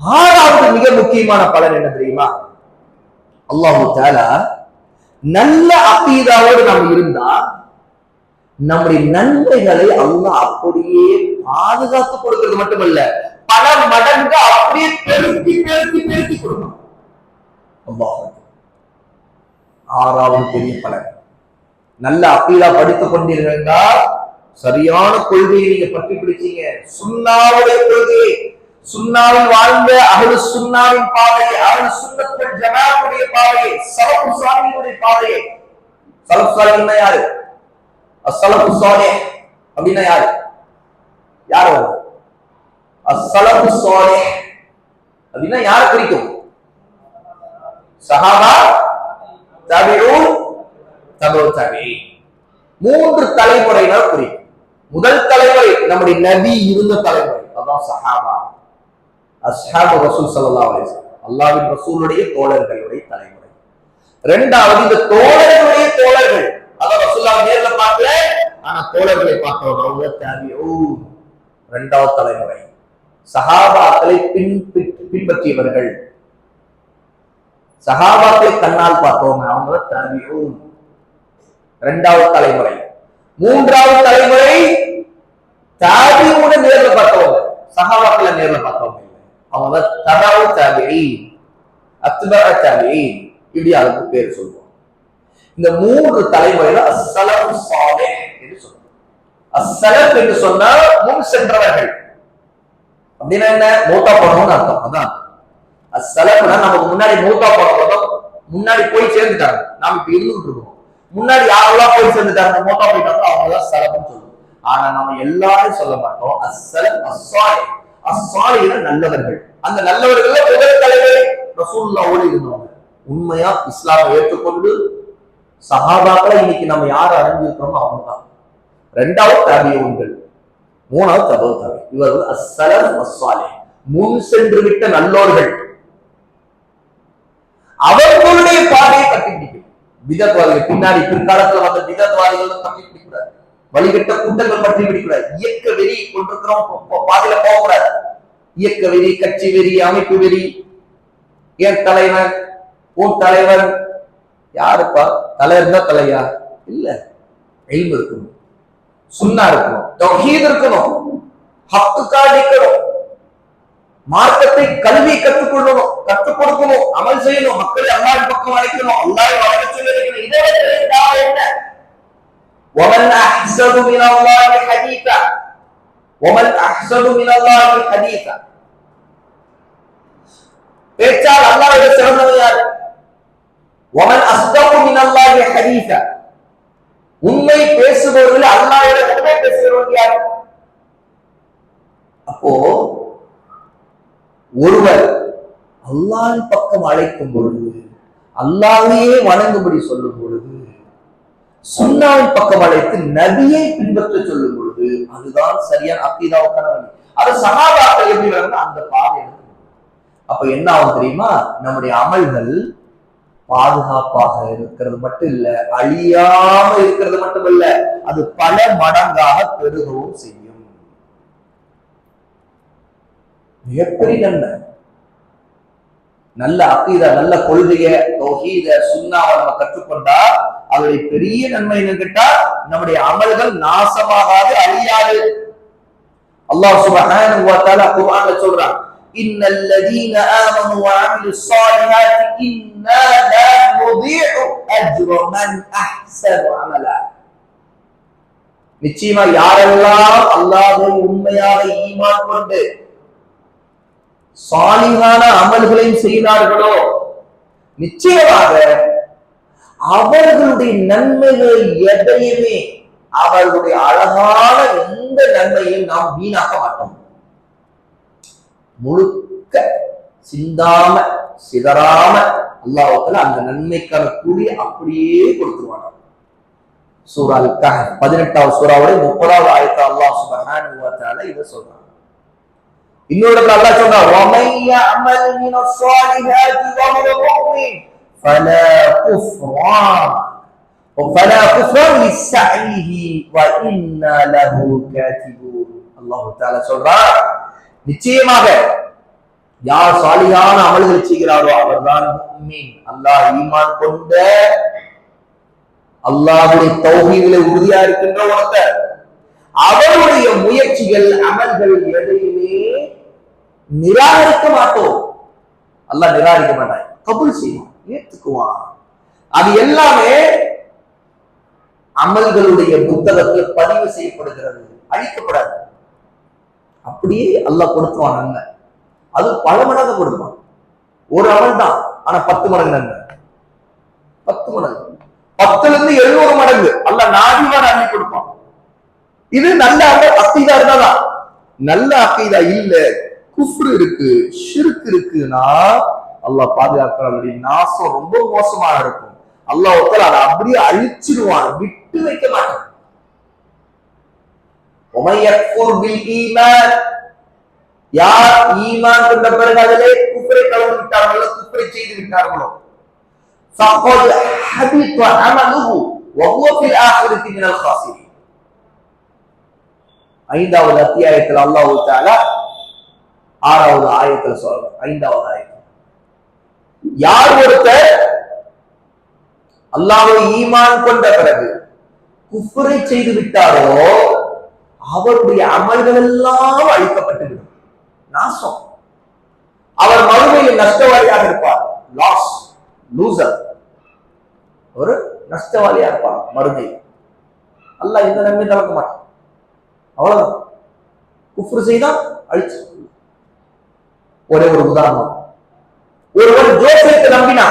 ஆறாவது மிக முக்கியமான பலன் என்ன தெரியுமா? அல்லாஹு தாலா நல்ல அத்தீதாவோடு நாம் இருந்தா நம்முடைய நன்மைகளை அல்லாஹ் அப்படியே பாதுகாத்து கொடுக்கிறது மட்டுமல்ல பல மடங்கு அப்படியே பெருக்கி பெருக்கி பெருக்கி கொடுக்கும். ஆறாவது பெரிய பலன். நல்ல அப்பீலா படித்துக் கொண்டிருந்தால் சரியான கொள்கையை நீங்க பற்றி பிடிச்சீங்க சுண்ணாவுடைய கொள்கையை சுண்ணாவில் வாழ்ந்த அகலு சுண்ணாவின் பாதையை அகலு சுண்ணத்துள் ஜனாவுடைய பாதையை சலப்பு சாமியினுடைய பாதையை. சலப்பு சாலின்னா யாரு? அசலப்பு சோனே அப்படின்னா யாரு? யார் வரும் அசலப்பு சோனே அப்படின்னா யாரை குறிக்கும்? சஹாபா தபிஊன் தபோ தபி மூன்று தலைமுறையினர் குறிக்கும். முதல் தலைமுறை நம்முடைய நபி இருந்த தலைமுறை. அதான் சஹாபா. அஸ்ஹாபு ரசூல் சல்லா அலிஸ் அல்லாவின் ரசூலுடைய தோழர்களுடைய தலைமுறை. ரெண்டாவது இந்த தோழர்களுடைய தோழர்கள். அதான் ரசூல்லா நேர்ல பார்க்கல ஆனா தோழர்களை பார்த்தவங்க அவங்க தாபிஊன். ரெண்டாவது தலைமுறை. சஹாபாக்களை பின் பின்பற்றியவர்கள். சகாபாக்களை கண்ணால் பார்த்தவங்க அவங்க தாபிஊன். இரண்டாவது தலைமுறை. மூன்றாவது தலைமுறை தாபியூன நேர்ல பார்த்தவங்க. சஹாபாக்களை நேர்ல பார்த்தவங்க. அவங்க தபாவு தாபிரி அத்துபா தாபிரி இப்படி அதுக்கு பேர் சொல்லுவோம் இந்த மூன்று தலைமுறையில அசலம் சாலே என்று சொல்லுவோம் அசலம் என்று சொன்னால் முன் சென்றவர்கள். அப்படின்னா என்ன? மூத்தா போனவங்க அர்த்தம். அதான். அசலம்னா நமக்கு முன்னாடி மூத்தா போனவங்க முன்னாடி போய் சேர்ந்துட்டாங்க. நாம இப்ப இருந்துட்டு இருக்கோம். முன்னாடி யாரெல்லாம் போய் சேர்ந்துட்டாங்க? மூத்தா போயிட்டாங்க அவங்க தான் சலப்புன்னு சொல்லுவோம். ஆனா நம்ம எல்லாரும் சொல்ல மாட்டோம். அசலம் அசாலே அஸ்ஸாலின நல்லவர்கள். அந்த நல்லவர்கள் முதல் தலைவரை ரசூல்லாவோடு இருந்தவங்க. உண்மையா இஸ்லாமை ஏற்றுக்கொண்டு சகாபாக்களை இன்னைக்கு நம்ம யார் அறிஞ்சிருக்கிறோமோ அவங்க தான் ரெண்டாவது தாபியவன்கள் மூணாவது தபோ தாபி இவர்கள் அசலர் அஸ்ஸாலி முன் சென்று விட்ட நல்லோர்கள். அவர்களுடைய பாதையை கட்டி பிடிக்கும் விதத்வாதிகள் பின்னாடி பிற்காலத்துல வந்த விதத்வாதிகள் தப்பி பிடிக்கிறார் வழிகட்ட கூட்டங்கள் பற்றி விடக்கூடாது. இயக்க வெறி கொண்டிருக்கிறோம். பாதையில போகக்கூடாது. இயக்க வெறி கட்சி வெறி அமைப்பு வெறி. ஏன் தலைவன் உன் தலைவன் யாருப்பா? தலை இருந்தா தலையா? இல்ல. எல்மு இருக்கணும். சுண்ணா இருக்கணும். தொகீது இருக்கணும். ஹக்குக்கா நிக்கணும். மார்க்கத்தை கல்வி கற்றுக்கொள்ளணும் கற்றுக் கொடுக்கணும். அமல் செய்யணும். மக்களை அல்லாஹ் பக்கம் அழைக்கணும். அல்லாஹ் வளர்க்க சொல்லி வைக்கணும் இதை என்ன? ومن احسن من الله حديثا ومن احسن من الله حديثا பேச்சால் அல்லாஹ்விட சிறந்தவன் யார் ومن اصدق من الله حديثا உண்மை பேசுபவர்கள் அல்லாஹ்விட உண்மை பேசுகிறவன் யார் அப்போ ஒருவர் அல்லாஹ்வின் பக்கம் அழைக்கும் பொழுது அல்லாஹ்வையே வணங்கும்படி சொல்லும் பொழுது சுன்னாவின் பக்கம் அழைத்து நபியை பின்பற்ற சொல்லும் பொழுது அதுதான் சரியான அக்கீதாவுக்கான வழி. அது சகாபாக்கள் எப்படி வரணும் அந்த பாதை எடுக்கணும். அப்ப என்ன ஆகும் தெரியுமா? நம்முடைய அமல்கள் பாதுகாப்பாக இருக்கிறது மட்டும் இல்ல அழியாம இருக்கிறது மட்டுமல்ல அது பல மடங்காக பெருகவும் செய்யும். மிகப்பெரிய நன்மை. நல்ல அக்கீதா நல்ல கொள்கைய தொகீத சுண்ணாவை நம்ம கற்றுக்கொண்டா அதோடைய பெரிய நன்மை என்னன்னு கேட்டா நம்முடைய அமல்கள் நாசமாகாது அழியாது. அல்லாஹ் சுபஹானஹு வ தஆலா குர்ஆன்ல சொல்றான் இன்னல் லதீன ஆமனு வ அமிலு ஸாலிஹாத்தி இன்னா லா நுதீஉ அஜ்ர மன் அஹ்ஸனு அமலா. நிச்சயமா யாரெல்லாம் அல்லாஹ்வை உண்மையாக ஈமான் கொண்டு சாலிகான அமல்களையும் செய்தார்களோ நிச்சயமாக அவர்களுடைய நன்மைகள் எதையுமே அவர்களுடைய அழகான எந்த நன்மையும் நாம் வீணாக்க மாட்டோம். முழுக்க சிந்தாம சிதறாம அல்லாஹத்துல அந்த நன்மைக்கான கூலி அப்படியே கொடுத்துருவாங்க சூறால் கஹர் பதினெட்டாவது சூறாவோட முப்பதாவது ஆயத்தா அல்லாஹ் சுபஹானு வ இத சொல்றாங்க இன்னொரு அல்லாஹ் சொன்னா வமைய அமல் மின ஸாலிஹாத்தி வ فَلَا كُفْرَانَ فَلَا كُفْرَانَ لِسَعْيِهِ وَإِنَّا لَهُ كَاتِبُونَ அல்லாஹ் தஆலா சொல்றான் நிச்சயமாக யார் சாலியான அமல்கள் செய்கிறாரோ அவர்தான் முஃமின். அல்லாஹ் ஈமான் கொண்ட அல்லாஹ்வுடைய தௌஹீதிலே உறுதியா இருக்கின்ற ஒருத்தர் அவருடைய முயற்சிகள் அமல்கள் எதையுமே நிராகரிக்க மாட்டோம் அல்லாஹ் நிராகரிக்க மாட்டான் கபுல் செய்வான் ஏத்துக்குவான் அது எல்லாமே அமல்களுடைய புத்தகத்தில் பதிவு செய்யப்படுகிறது. அழிக்கப்படாது. அப்படியே அல்லாஹ் கொடுத்துவான் நன்மை. அது பல மடங்கு கொடுப்பான். ஒரு அமல் தான் ஆனா பத்து மடங்கு நன்மை. பத்து மடங்கு. பத்துல இருந்து எழுநூறு மடங்கு. அல்ல நாடிவான் அள்ளி கொடுப்பான். இது நல்ல அமல் அக்கீதா இருந்தாதான். நல்ல அக்கீதா இல்ல. குஃப்ரு இருக்கு ஷிருக்கு இருக்குன்னா அல்லாஹ் பாதுகாக்கிறான் நாசம் ரொம்ப மோசமா இருக்கும் அல்லாஹ் ஒருத்தர் அதை அப்படியே அழிச்சிடுவான் விட்டு வைக்க மாட்டான் உமையக்கூர் பில் ஈமான் யார் ஈமான் கொண்ட பிறகு அதிலே குஃப்ரை கலந்து விட்டார்களோ குஃப்ரை செய்து விட்டார்களோ فقد حبط عمله وهو في الآخرة من الخاسرين ஐந்தாவது அத்தியாயத்தில் அல்லாஹ் தாலா ஆறாவது ஆயத்துல சொல்ற ஐந்தாவது ஆயத்தில் யார் ஒருத்தர் அல்லாவை ஈமான் கொண்ட பிறகு குஃபரை செய்து விட்டாரோ அவருடைய அமல்கள் எல்லாம் அழிக்கப்பட்டுவிடும் நாசம். அவர் மறுமையில் நஷ்டவாளியாக இருப்பார். லாஸ் லூசர் ஒரு நஷ்டவாளியா இருப்பார் மறுமையில். அல்ல இந்த நன்மை நடக்க மாட்டான். அவ்வளவுதான். குஃப்ரு செய்தா அழிச்சு. ஒரே ஒரு உதாரணம். ஒருவர் ஜோசத்தை நம்பினா?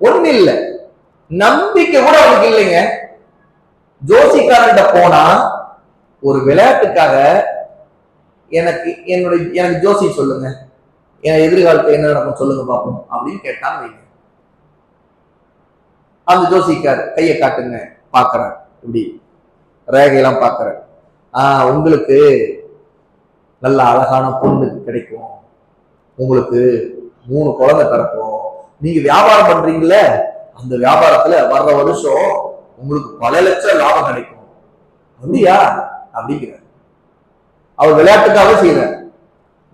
ஒண்ணு இல்ல நம்பிக்கை கூட அவனுக்கு இல்லைங்க. ஜோசிக்காரன்ட்ட போனா ஒரு விளையாட்டுக்காக எனக்கு என்னுடைய எனக்கு ஜோசி சொல்லுங்க. என் எதிர்காலத்தை என்ன நடக்கும் சொல்லுங்க பார்ப்போம் அப்படின்னு கேட்டான் வைங்க. அந்த ஜோசிக்கார் கையை காட்டுங்க பாக்குறேன் இப்படி ரேகையெல்லாம் பாக்குறேன் ஆஹ் உங்களுக்கு நல்ல அழகான பொண்ணு கிடைக்கும். உங்களுக்கு மூணு குழந்தை பிறக்கும். நீங்க வியாபாரம் பண்றீங்கல்ல அந்த வியாபாரத்துல வர்ற வருஷம் உங்களுக்கு பல லட்சம் லாபம் கிடைக்கும். அப்படியா? அப்படிங்கிற அவர் விளையாட்டுக்காக செய்யற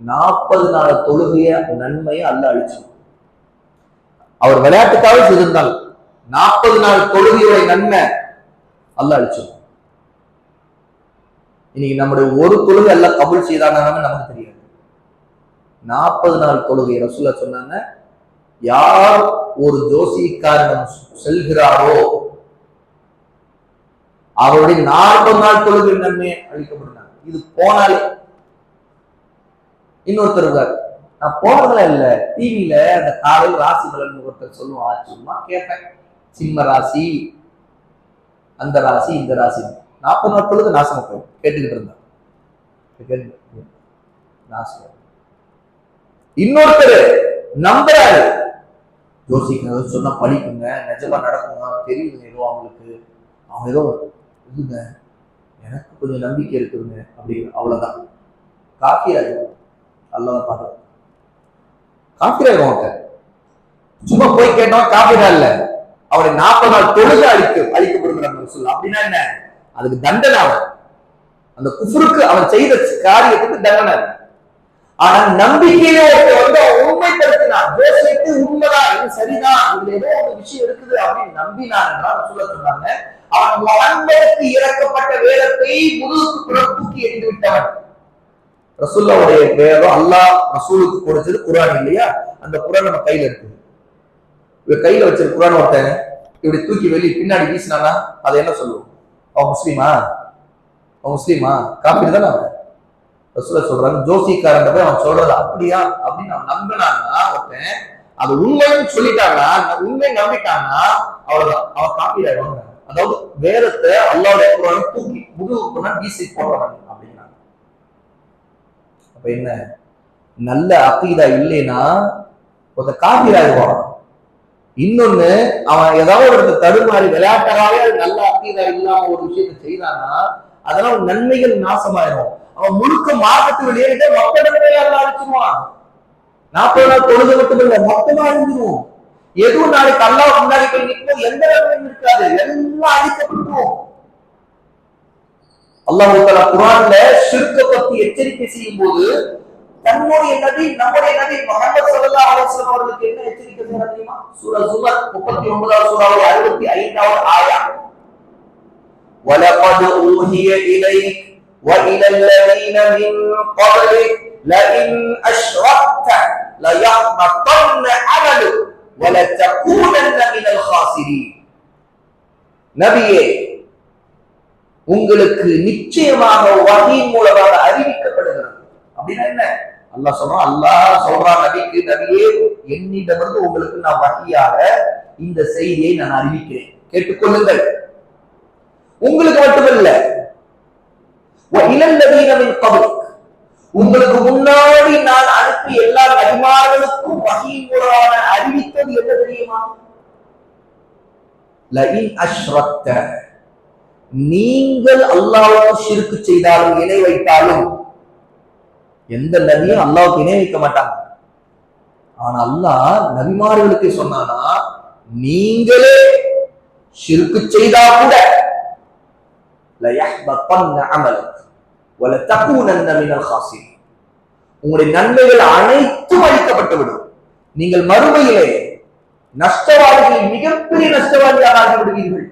நாற்பது நாள் தொழுகைய நன்மையை அல்ல அழிச்சு அவர் விளையாட்டுக்காக செய்திருந்தால் நாற்பது நாள் தொழுகையுடைய நன்மை அல்ல அழிச்சு இன்னைக்கு நம்முடைய ஒரு தொழுகை எல்லாம் கபுல் செய்தாங்கன்னு நமக்கு தெரியாது. நாற்பது நாள் தொழுகை. ரசூல்லா சொன்னாங்க யார் ஒரு ஜோசிக்காரன் செல்கிறாரோ அவருடைய நாற்பது நாள் தொழுகை நன்மை அளிக்கப்படுறாங்க இது போனாலே. இன்னொருத்தர் இருக்காரு நான் போனதுல இல்ல. டிவியில அந்த காலையில் ராசி பலன் ஒருத்தர் சொல்லுவான் சும்மா கேட்டேன் சிம்ம ராசி அந்த ராசி இந்த ராசி. நாற்பது நாள் தொழுது நாசமா போய் கேட்டுக்கிட்டு இருந்தான் கேட்டு- நாசம் இன்னொருத்தர் நம்புறாரு. யோசிக்கிறது சொன்னா படிக்குங்க நிஜமா நடக்குங்க தெரியுதுங்க ஏதோ அவங்களுக்கு. அவங்க ஏதோ இதுங்க எனக்கு கொஞ்சம் நம்பிக்கை இருக்குதுங்க அப்படின்னு. அவ்வளவுதான். காஃபி ஆகிடும் அல்லதான் பார்க்க காஃபி ஆகிடும் அவங்க சும்மா போய் கேட்டோம் காஃபி இல்ல. அவனை நாற்பது நாள் தொழுக அழிக்க அழிக்கப்படுகிறாங்க சொல்லலாம் அப்படின்னா என்ன? அதுக்கு தண்டனை அவன். அந்த குஃபருக்கு அவன் செய்த காரியத்துக்கு தண்டனை ஆனா நம்பிக்கையிலே வந்து அவன் உண்மைப்படுத்தினான் யோசித்து உண்மைதான் இது சரிதான் இதுல ஏதோ ஒரு விஷயம் இருக்குது அப்படின்னு நம்பினான் என்றால் சொல்ல சொன்னாங்க அவன் மகன்களுக்கு இறக்கப்பட்ட வேதத்தை முதுகுக்கு புறம் எரிந்து விட்டவன் ரசூல்லாவுடைய வேதம் அல்லாஹ் ரசூலுக்கு கொடுத்தது குரான் இல்லையா? அந்த குரான் நம்ம கையில இருக்குது இவ கையில வச்சிருக்க குரான் ஒருத்தன் இப்படி தூக்கி வெளியே பின்னாடி வீசினானா அதை என்ன சொல்லுவோம்? அவன் முஸ்லீமா? அவன் முஸ்லீமா? காப்பீடு தானே அவன்? ரசூலா சொல்றாங்க ஜோசிக்காரன் போய் அவன் சொல்றது அப்படியா? அப்படின்னு அவன் நம்பினான்னா ஒருத்தன் அது உண்மைன்னு சொல்லிட்டாங்கன்னா உண்மை நம்பிட்டான்னா அவ்வளவுதான். அவன் காப்பீடு ஆயிடுவாங்க அதாவது வேதத்தை அல்லாவுடைய குரான் தூக்கி முதுகு குரான் வீசி போடுறாங்க அப்படிங்கிறாங்க அப்ப என்ன? நல்ல அக்கீதா இல்லைன்னா ஒருத்த காப்பீடு ஆயிடுவான். இன்னொன்னு அவன் ஏதாவது ஒருத்த தடுமாறி விளையாட்டராகவே அது நல்ல அக்கீதா இல்லாம ஒரு விஷயத்தை செய்யறான்னா அதெல்லாம் நன்மைகள் நாசமாயிரும். அவன் முழுக்க மார்க்கத்து வெளியேறிட்டே மொத்த நன்மையை எல்லாம் அழிச்சிருவான் நாற்பது நாள் தொழுது மட்டும் இல்ல மொத்தமா அழிஞ்சிருவோம் எதுவும் நாளைக்கு அல்லாஹ் முன்னாடி போய் நிற்கும் எந்த நன்மையும் இருக்காது எல்லாம் அழிக்கப்பட்டுரும் அல்லாஹ் தஆலா குர்ஆன்ல ஷிர்க பத்தி எச்சரிக்கை செய்யும் போது தன்னுடைய நபி நம்முடைய நபி முகமது ஸல்லல்லாஹு அலைஹி வஸல்லம் அவர்களுக்கு என்ன எச்சரிக்கை செய்யறாங்க தெரியுமா சூரா ஜுமர் 39வது சூராவுடைய 65வது ஆயா ولقد أوحي إليك وإلى الذين من قبلك لئن أشركت ليحبطن عملك ولتكونن من الخاسرين நபியே உங்களுக்கு நிச்சயமாக வகை மூலமாக அறிவிக்கப்படுகிறது அப்படின்னா என்ன அல்லாஹ் சொல்றான் அல்லாஹ் சொல்றான் நபிக்கு நபியே என்னிடமிருந்து உங்களுக்கு நான் வகையாக இந்த செய்தியை நான் அறிவிக்கிறேன் கேட்டுக்கொள்ளுங்கள் உங்களுக்கு மட்டுமல்ல இளந்தவீனமின் கபல் உங்களுக்கு முன்னாடி நான் அனுப்பி எல்லா நபிமார்களுக்கும் வகை மூலமான அறிவித்தது என்ன தெரியுமா? நீங்கள் அல்லாவுக்கு சிறுக்கு செய்தாலும் இணை வைத்தாலும் எந்த நபியும் அல்லாவுக்கு இணை வைக்க மாட்டாங்க. ஆனா அல்லாஹ் நபிமார்களுக்கு சொன்னானா நீங்களே சிறுக்கு செய்தா கூட உங்களுடைய நன்மைகள் அனைத்தும் அழிக்கப்பட்டுவிடும். நீங்கள் மறுமையிலே நஷ்டவாதிகள் மிகப்பெரிய நஷ்டவாதியாக ஆகிவிடுவீர்கள்.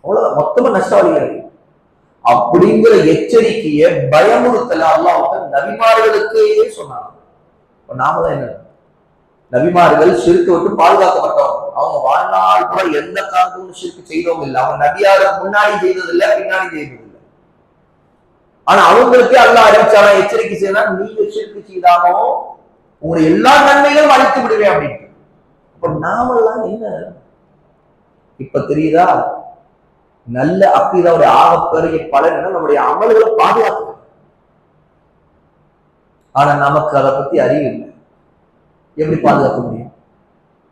அவ்வளவுதான். மொத்தமா நஷ்டவாதிகள் அப்படிங்கிற எச்சரிக்கையை பயமுறுத்தல அல்லாவுக்கு நபிமார்களுக்கே சொன்னாங்க நாம தான் என்ன? நபிமார்கள் சிறுக்கு விட்டு பாதுகாக்கப்பட்டவங்க. அவங்க வாழ்நாள் கூட எந்த காரணமும் சிறுக்கு செய்தவங்க இல்லை. அவங்க நபியார முன்னாடி செய்தது இல்லை பின்னாடி செய்தது இல்லை ஆனா அவங்களுக்கே அல்லா அறிவிச்சாலும் எச்சரிக்கை செய்யலாம் நீங்க சிறுக்கு செய்தாலோ உங்களை எல்லா நன்மைகளும் அழித்து விடுவேன் அப்படின்ட்டு. அப்ப நாமெல்லாம் என்ன? இப்ப தெரியுதா? நல்ல அக்கீதாவுடைய ஆகப்பெரிய பலன் நம்முடைய அமல்களை பாதுகாக்க ஆனா நமக்கு அதை பத்தி அறிவு இல்லை. எப்படி பாதுகாக்க முடியும்?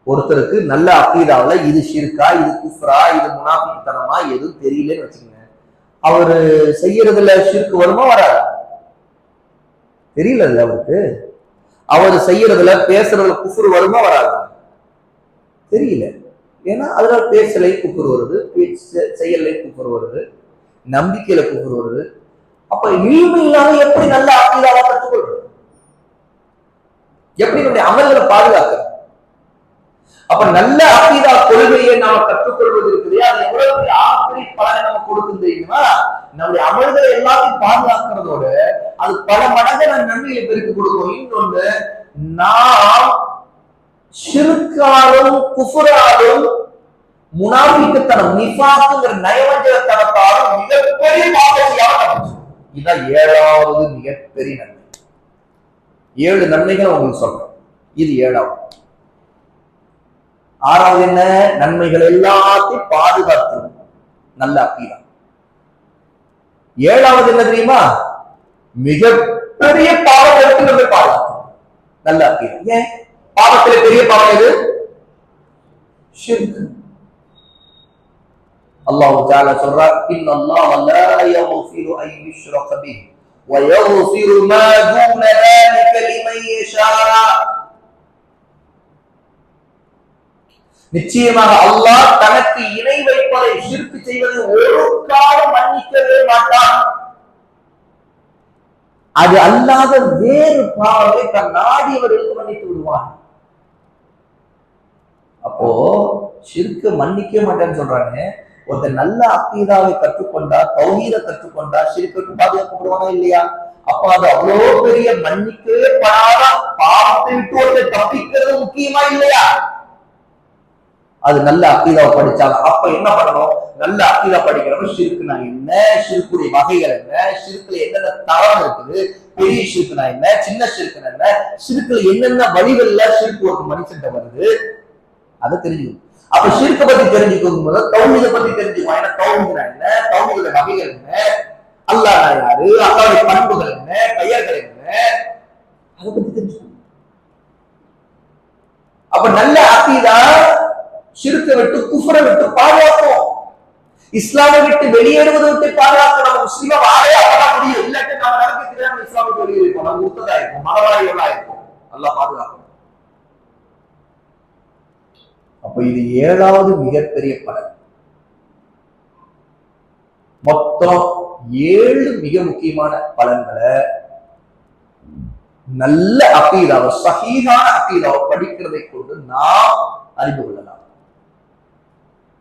ஒருத்தருக்கு நல்ல அக்கீதாவில் இது ஷிர்கா இது குஃப்ரா இது முனாஃபித்தனமா எதுவும் தெரியலன்னு வச்சுக்கோங்க. அவர் செய்யறதுல ஷிர்க்கு வருமா வராதா? தெரியல அவருக்கு. அவர் செய்யறதுல பேசுறதுல குஃபுர் வருமா வராதா? தெரியல. ஏன்னா அதனால பேசலை குஃபுர் வருது பேச்சு- செயல்ல குஃபுர் வருது நம்பிக்கையில குஃபுர் வருது. அப்ப இனிமே இல்லாம எப்படி நல்ல அக்கீதாவை கற்றுக்கொள்றது எப்படி நம்முடைய அமல்களை பாதுகாக்க அப்ப நல்ல அக்கீதா கொள்கையை நாம கற்றுக்கொள்வது இருக்குது அது எவ்வளவு பெரிய ஆப்பிரி பலனை நம்ம கொடுக்கும் தெரியுமா? நம்முடைய அமல்களை எல்லாத்தையும் பாதுகாக்கிறதோட அது பல மடங்கு நம்ம நன்மையை பெருக்கு கொடுக்கும். இன்னொன்று நாம் சிறுக்காலும் குஃபுராலும் முனாபிக்குத்தனம் நிஃபாக்குங்கிற நயவஞ்சகத்தனத்தாலும் மிகப்பெரிய பாவத்தையாக இதுதான் ஏழாவது மிகப்பெரிய நன்மை. ஏழு நன்மைகள் உங்களுக்கு சொல்றேன். இது ஏழாவது. ஆறாவது என்ன? நன்மைகள் எல்லாத்தையும் பாதுகாத்து நல்ல அப்பீரா ஏழாவது என்ன தெரியுமா? மிகப்பெரிய பாவங்களுக்கு நம்ம பாதுகாக்கணும் நல்ல அப்பீரா ஏன்? பாவத்துல பெரிய பாவம் எது? ஷிர்க். அல்லாஹ் ஜால சொல்றார் இன்ன அல்லாஹ் லா யக்ஃபிரு அன் யுஷ்ரக பிஹி வ யக்ஃபிரு மா தூன ذلك லிமன் யஷா நிச்சயமாக அல்லாஹ் தனக்கு இணை வைப்பதை ஷிர்க் செய்வது ஒரு காலம் மன்னிக்கவே மாட்டான் அது அல்லாத வேறு பாவத்தை தன் நாடியவர்களுக்கு மன்னித்து விடுவான் அப்போ ஷிர்க்க மன்னிக்க மாட்டேன்னு சொல்றாங்க ஒருத்தர் நல்ல அக்கீதாவை கற்றுக்கொண்டா தௌஹீத கற்றுக்கொண்டா ஷிர்க்கு பாதுகாக்கப்படுவானா இல்லையா? அப்ப அது அவ்வளோ பெரிய மன்னிக்கவே படாத பாவத்தை விட்டு ஒருத்தர் தப்பிக்கிறது முக்கியமா இல்லையா? அது நல்ல அக்கீதாவை படிச்சாங்க. அப்ப என்ன பண்ணணும்? நல்ல அக்கீதா படிக்கிறவங்க சிறுக்குனா என்ன? ஷிருக்குடைய வகைகள் என்ன? சிறுக்குல என்னென்ன தரம் இருக்குது? பெரிய ஷிருக்குனா என்ன? சின்ன ஷிருக்குனா என்ன? சிறுக்குல என்னென்ன வழிகள்ல ஷிருக்கு ஒரு மனுஷன் வருது? அதை தெரிஞ்சுக்கணும். அப்ப ஷிர்க்க பத்தி தெரிஞ்சுக்கும் போது தௌஹீத பத்தி தெரிஞ்சுக்கும் ஏன்னா தௌஹீதா என்ன? தௌஹீத வகைகள் என்ன? அல்லாஹ் யாரு? அல்லாவுடைய பண்புகள் என்ன? பெயர்கள் என்ன? அதை பத்தி தெரிஞ்சுக்கணும் அப்ப நல்ல அக்கீதா சிறுக்க விட்டு குஃபரை விட்டு பாதுகாக்கும். இஸ்லாமை விட்டு வெளியேறுவதை விட்டு பாதுகாக்க நம்ம முஸ்லீமா வாழவே அப்பதான் முடியும். இல்லாட்டி நம்ம நடந்துக்கிறேன் இஸ்லாமுக்கு வெளியேறிப்போம் நம்ம உத்ததா இருக்கும் மதவாதிகளா இருக்கும் நல்லா பாதுகாக்கணும் அப்ப இது ஏழாவது மிகப்பெரிய பலன். மொத்தம் ஏழு மிக முக்கியமான பலன்களை நல்ல அப்பீலாவோ சகிதான அகீதாவை படிக்கிறதை கொண்டு நாம் அறிந்து கொள்ளலாம்.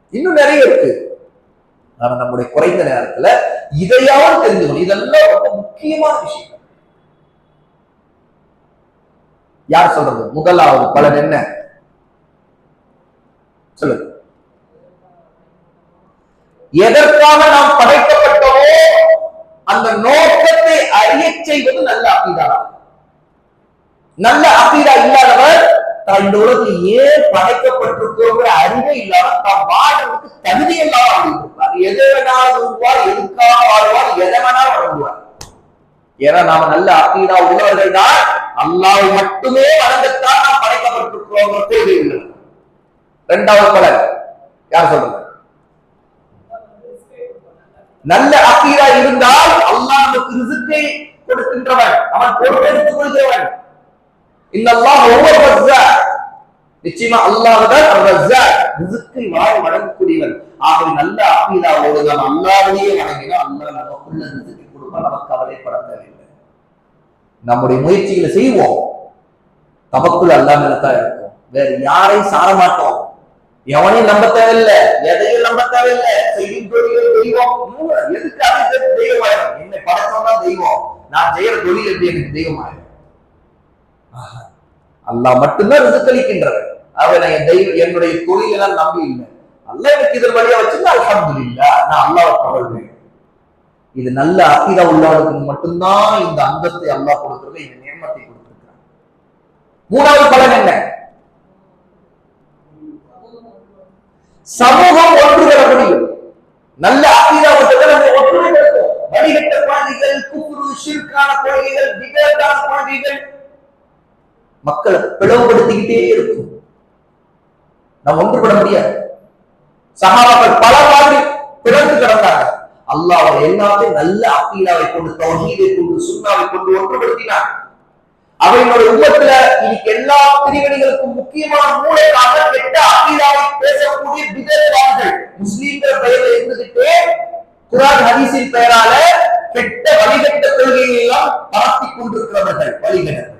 இன்னும் நிறைய இருக்கு. ஆனா நம்முடைய குறைந்த நேரத்துல இதையாவது தெரிஞ்சுக்கணும் இதெல்லாம் ரொம்ப முக்கியமான விஷயம் யார் சொல்றது? முதலாவது பலன் என்ன? சொல்லுங்க. எதற்காக நாம் படைக்கப்பட்டோமோ அந்த நோக்கத்தை அறிய செய்வது நல்ல அக்கீதா நல்ல அக்கீதா இல்லாதவர் தான் இந்த உலகத்தில் ஏன் படைக்கப்பட்டிருக்கோங்கிற அறிவே இல்லாம தான் வாழ்றதுக்கு தகுதி இல்லாமல் இருப்பார் எதை வேணாலும் விடுவார் எதுக்காக வாழ்வார் எதை வேணாலும் வழங்குவார் ஏன்னா நாம நல்ல அக்கீதா உள்ளவர்கள் தான் அல்லாவை மட்டுமே வணங்கத்தான் நாம் படைக்கப்பட்டிருக்கிறோம் கொள்கை ரெண்டாவது இரண்டாவது பலன். யார் சொல்றது? நல்ல அக்கீரா இருந்தால் அல்லாஹ் நமக்கு ரிசுக்கை கொடுக்கின்றவன். அவன் பொறுப்பெடுத்துக் கொள்கிறவன் இன்னல்லாஹ் ஒவ்வொரு ரஸ்ஸாக் நிச்சயமா அல்லாஹ் தான் ரஸ்ஸாக் ரிசுக்கை வாழ வழங்கக்கூடியவன். ஆகவே நல்ல அக்கீராவோடு நாம் அல்லாஹ்வையே வணங்கினா அல்லாஹ் நமக்குள்ள ரிசுக்கை கொடுப்பான். நமக்கு கவலைப்பட தேவையில்லை நம்முடைய முயற்சிகளை செய்வோம். தமக்குள் அல்லாமல் தான் இருக்கும். வேற யாரையும் சாரமாட்டோம். எவனையும் நம்ப தேவையில்லை. எதையும் நம்ப தேவையில்லை. செய்யும் தொழில் தெய்வம். எதுக்கு அதை தெய்வம் ஆயிரும் என்னை படைச்சோம்னா தெய்வம். நான் செய்யற தொழில் எப்படி எனக்கு தெய்வம் ஆயிரும் ஆஹா. மட்டும்தான் ரிசுக்களிக்கின்றவர் அவன் என் தெய்வம் என்னுடைய தொழில் எல்லாம் நம்பி இல்லை. அல்ல எனக்கு இதன் வழியா வச்சிருந்தா அல்ஹம்துலில்லாஹ் நான் அல்லாஹ் புகழ்வேன். இது நல்ல அக்கீதா உள்ளவனுக்கு மட்டும்தான் இந்த அந்தத்தை அல்லாஹ் கொடுத்திருக்க இந்த நேமத்தை கொடுத்திருக்கிறான். மூணாவது பலன் என்ன? சமூகம் ஒன்றுபெற முடியும் நல்ல அக்கீதா மட்டும்தான் நம்ம ஒற்றுமை பெறுவோம் வழிகட்ட குழந்தைகள் குப்புரு ஷிர்கான கொள்கைகள் மக்களை பிளவுபடுத்திக்கிட்டே இருக்கும். நாம் ஒன்றுபட முடியாது. சகாபாக்கள் பல மாதிரி பிறந்து கிடந்தாங்க. அல்லாஹ் அவர் எல்லாத்தையும் நல்ல அக்கீலாவை கொண்டு தௌஹீதை கொண்டு சுண்ணாவை கொண்டு ஒன்றுபடுத்தினார் அவையினுடைய உலகத்துல இன்னைக்கு எல்லா பிரிவினைகளுக்கும் முக்கியமான மூளைக்காக கெட்ட அகிலாவை பேசக்கூடிய விதவாதிகள். முஸ்லீம்கள் பெயர்ல இருந்துகிட்டே குரான் ஹதீஸின் பெயரால கெட்ட வழிகட்ட கொள்கையை எல்லாம் பரப்பி கொண்டிருக்கிறவர்கள் வழிகட்டர்கள்.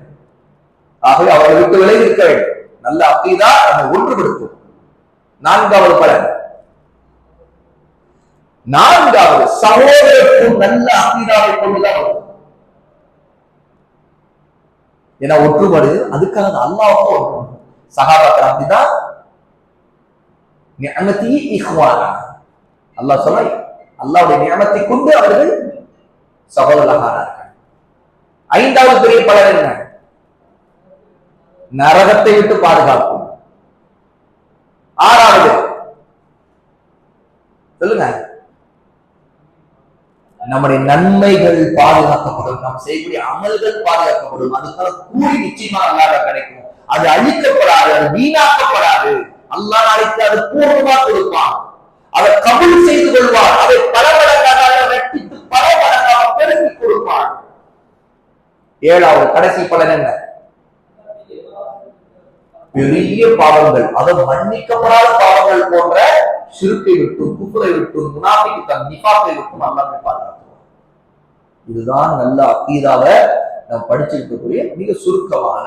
ஆகவே அவர்களை விட்டு விலகி இருக்க வேண்டும். நல்ல அக்கீதா நம்ம ஒன்றுபடுத்தும். நான்காவது பலன். நான்காவது சகோதரத்துவம் நல்ல அக்கீதாவை கொண்டுதான் வரும். ஏன்னா ஒற்றுபாடு அதுக்காக அல்லாவுக்கும் ஒற்றுமை சகாபாக்கள் அப்படிதான். நியமத்தி இஹ்வானா. அல்லாஹ் சொல்ல அல்லாவுடைய நியமத்தை கொண்டு அவர்கள் சகோதரர்களாக ஆனார்கள் ஐந்தாவது பெரிய பலர் என்ன? நரகத்தை விட்டு பாதுகாக்கும். ஆறாவது. சொல்லுங்க. நம்முடைய நன்மைகள் பாதுகாக்கப்படும் நாம் செய்யக்கூடிய அமல்கள் பாதுகாக்கப்படும். அதுக்காக கூலி நிச்சயமா அல்லாத கிடைக்கும். அது அழிக்கப்படாது அது வீணாக்கப்படாது. அல்லா நாளைக்கு அது பூர்வமா கொடுப்பான். அதை கபுல் செய்து கொள்வார் அதை பல மடங்காக வெட்டித்து பல மடங்காக பெருக்கி கொடுப்பான். ஏழாவது கடைசி பலன் என்ன? பெரிய பாவங்கள். அதை மன்னிக்கப்படாத பாவங்கள் போன்ற சிறுக்கை விட்டும் குப்புரை விட்டும் முனாஃபிக்கு தன் நிபாத்தை விட்டும் அல்லாமே பாதுகாத்துவோம் இதுதான் நல்ல அக்கீதாவ நாம் படிச்சிருக்கக்கூடிய மிக சுருக்கமான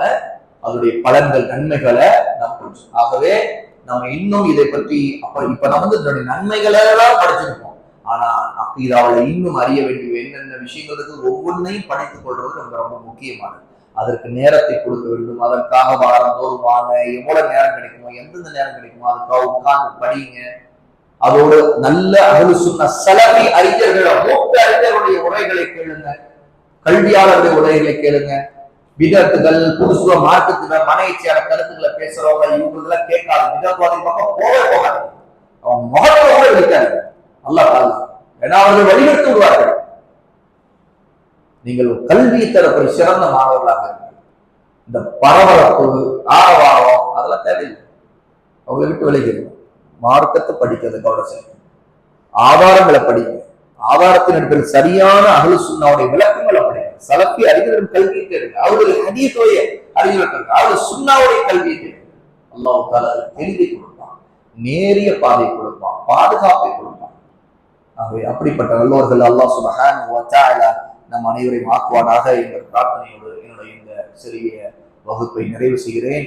அதனுடைய பலன்கள் நன்மைகளை நாம் படிச்சோம் ஆகவே நம்ம இன்னும் இதை பற்றி அப்ப இப்ப நம்ம வந்து இதனுடைய நன்மைகளை தான் படிச்சிருக்கோம். ஆனா அக்கீதாவில் இன்னும் அறிய வேண்டிய என்னென்ன விஷயங்களுக்கு ஒவ்வொன்றையும் படித்துக் கொள்வது ரொம்ப ரொம்ப முக்கியமானது. அதற்கு நேரத்தை கொடுக்க வேண்டும். அதற்காக வாரந்தோறும் வாங்க. எவ்வளவு நேரம் கிடைக்குமோ எந்தெந்த நேரம் கிடைக்குமோ அதுக்காக உட்கார்ந்து படிங்க. அதோடு நல்ல அகலு சொன்ன சலவி அறிஞர்களை மூத்த அறிஞர்களுடைய உரைகளை கேளுங்க. கல்வியாளருடைய உரைகளை கேளுங்க. விதத்துகள் புதுசுவ மார்க்கத்துகள் மனைச்சியான கருத்துக்களை பேசுறவங்க இவங்களெல்லாம் கேட்காது. விதத்துவாதி பக்கம் போகவே போகாது. அவங்க முகத்தை கூட இருக்காது அல்ல ஏன்னா அவர்கள் வழிநடத்தி விடுவார்கள். நீங்கள் கல்வி தரப்படி சிறந்த மாணவர்களாக இந்த பரபரப்பு ஆரவாரம் அதெல்லாம் தேவையில்லை. அவங்களை விட்டு விலகிறது மார்க்கத்தை படிக்கிறது கவனம் செய்யுங்க ஆதாரங்களை படிங்க. ஆதாரத்தின் அடிப்படையில் சரியான அகலு சுண்ணாவுடைய விளக்கங்களை படிங்க. சலப்பி அறிஞரின் கல்வியை தேடுங்க. அவருடைய ஹதீஸோடைய அறிஞர்கள் அவருடைய சுண்ணாவுடைய கல்வியை தேடுங்க. அல்லாஹ் தெளிவை கொடுப்பான். நேரிய பாதை கொடுப்பான். பாதுகாப்பை கொடுப்பான். ஆகவே அப்படிப்பட்ட நல்லவர்கள் அல்லாஹ் சுபஹான் நம் அனைவரையும் ஆக்குவானாக. என்ற பிரார்த்தனையோடு என்னுடைய இந்த சிறிய வகுப்பை நிறைவு செய்கிறேன்.